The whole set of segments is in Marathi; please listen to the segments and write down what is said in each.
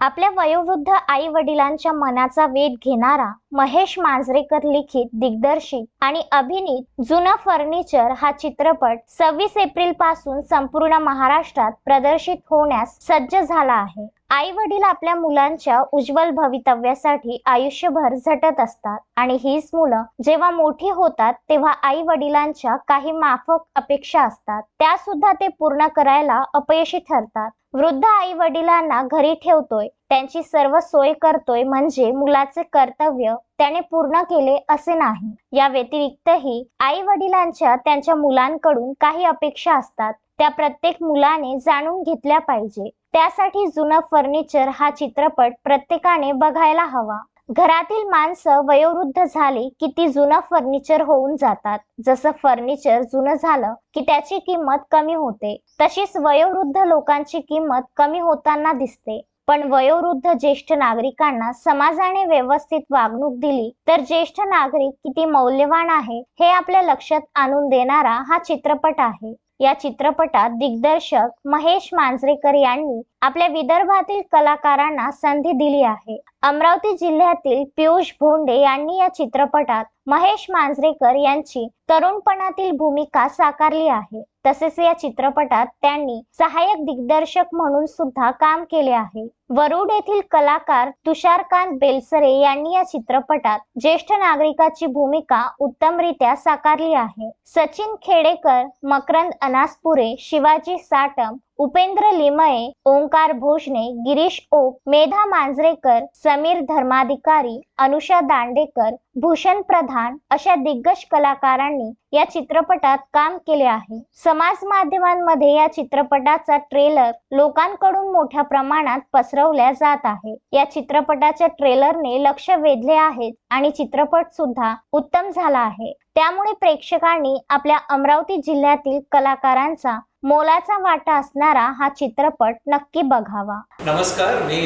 आपल्या वयोवृद्ध आई वडिलांच्या मनाचा वेध घेणारा महेश मांजरेकर लिखित दिग्दर्शित आणि अभिनीत जुनं फर्निचर हा चित्रपट सव्वीस एप्रिलपासून संपूर्ण महाराष्ट्रात प्रदर्शित होण्यास सज्ज झाला आहे. आई वडील आपल्या मुलांच्या उज्ज्वल भवितव्यासाठी आयुष्यभर झटत असतात. आणि हीच मुलं जेव्हा मोठी होतात तेव्हा आई वडिलांच्या काही माफक अपेक्षा असतात. त्या सुद्धा ते पूर्ण करायला अपयशी ठरतात. वृद्ध आई वडिलांना घरी ठेवतोय त्यांची सर्व सोय करतोय म्हणजे मुलाचे कर्तव्य त्याने पूर्ण केले असे नाही. या व्यतिरिक्तही आई वडिलांच्या त्यांच्या मुलांकडून काही अपेक्षा असतात. त्या प्रत्येक मुलाने जाणून घेतल्या पाहिजे. त्यासाठी जुनं फर्निचर हा चित्रपट प्रत्येकाने बघायला हवा. घरातील माणसं वयोवृद्ध झाली की ती जुनं फर्निचर होऊन जातात. जसं फर्निचर जुनं झालं की त्याची किंमत कमी होते तशीच वयोवृद्ध लोकांची किंमत कमी होताना दिसते. पण वयोवृद्ध ज्येष्ठ नागरिकांना समाजाने व्यवस्थित वागणूक दिली तर ज्येष्ठ नागरिक किती मौल्यवान आहे हे आपल्या लक्षात आणून देणारा हा चित्रपट आहे. या चित्रपटात दिग्दर्शक महेश मांजरेकर यांनी आपल्या विदर्भातील कलाकारांना संधी दिली आहे. अमरावती जिल्ह्यातील पियुष भोंडे यांनी या चित्रपटात महेश मांजरेकर यांची तरुणपणातील भूमिका साकारली आहे. तसेच या चित्रपटात त्यांनी सहाय्यक दिग्दर्शक म्हणून सुद्धा काम केले आहे. वरुड येथील कलाकार तुषारकांत बेलसरे यांनी या चित्रपटात ज्येष्ठ नागरिकाची भूमिका उत्तमरित्या साकारली आहे. सचिन खेडेकर मकरंद अनासपुरे शिवाजी साटम उपेंद्र लिमये ओंकार भोसने गिरीश ओक मेधा मांजरेकर समीर धर्माधिकारी अनुषा दांडेकर भूषण प्रधान अशा दिग्गज कलाकारांनी या चित्रपटात काम केले आहे. समाज माध्यमांमध्ये या चित्रपटाचा ट्रेलर लोकांकडून मोठ्या प्रमाणात पसरवल्या जात आहे. या चित्रपटाच्या ट्रेलरने लक्ष वेधले आहेत आणि चित्रपट सुद्धा उत्तम झाला आहे. त्यामुळे प्रेक्षकांनी आपल्या अमरावती जिल्ह्यातील कलाकारांचा मोलाचा वाटा असणारा हा चित्रपट नक्की बघावा. नमस्कार मी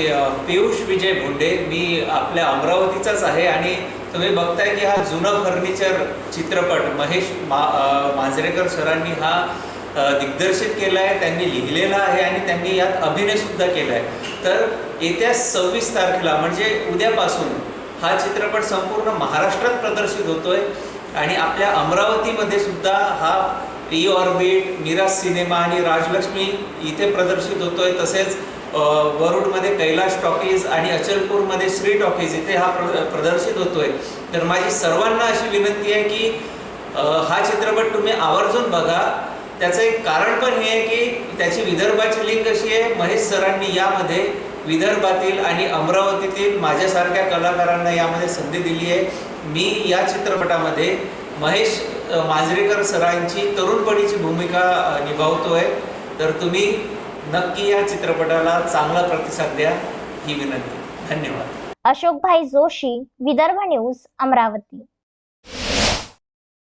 पियुष विजय भोंडे. मी आपल्या अमरावतीचाच आहे आणि तुम्ही बघताय की हा जुनं फर्निचर चित्रपट महेश मा मांजरेकर सरांनी हा दिग्दर्शित केला आहे त्यांनी लिहिलेला आहे आणि त्यांनी यात अभिनयसुद्धा केला आहे तर येत्या सव्वीस तारखेला म्हणजे उद्यापासून हा चित्रपट संपूर्ण महाराष्ट्रात प्रदर्शित होतोय आणि आपल्या अमरावतीमध्ये सुद्धा हा ई ऑर्बिट मिराज सिनेमा आणि राजलक्ष्मी इथे प्रदर्शित होतोय. तसेच वरुडमध्ये कैलाश टॉकीज आणि अचलपूरमध्ये श्री टॉकीज इथे हा प्र प्रदर्शित होतोय. तर माझी सर्वांना अशी विनंती आहे की हा चित्रपट तुम्ही आवर्जून बघा. त्याचं एक कारण पण हे आहे की त्याची विदर्भाची लिंक अशी आहे महेश सरांनी यामध्ये विदर्भातील आणि अमरावतीतील माझ्यासारख्या कलाकारांना यामध्ये संधी दिली आहे. मी या चित्रपटामध्ये महेश मांजरेकर सरांची तरुणपणीची भूमिका निभावतोय. तर तुम्ही नक्की या चित्रपटाला चांगला प्रतिसाद द्या. ही विनंती. धन्यवाद. अशोकभाई जोशी विदर्भ न्यूज अमरावती.